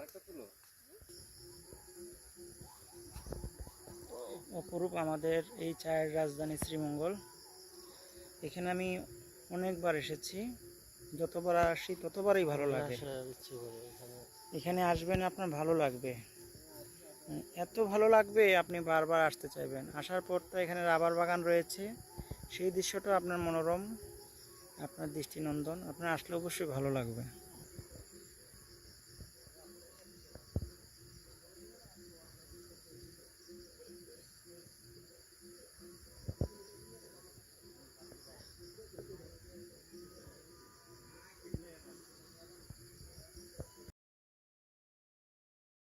আরেকটা তুলো। অপরূপ আমাদের এই চায়ের রাজধানী শ্রীমঙ্গল। এখানে আমি অনেকবার এসেছি। যতবার আসি ততবারই ভালো লাগে। এখানে আসবেন আপনার ভালো লাগবে। এত ভালো লাগবে আপনি বারবার আসতে চাইবেন। আসার পর তো এখানে রাবার বাগান রয়েছে। সেই দৃশ্যটা আপনার মনোরম আপনার দৃষ্টিনন্দন আপনার আসলে অবশ্যই ভালো লাগবে।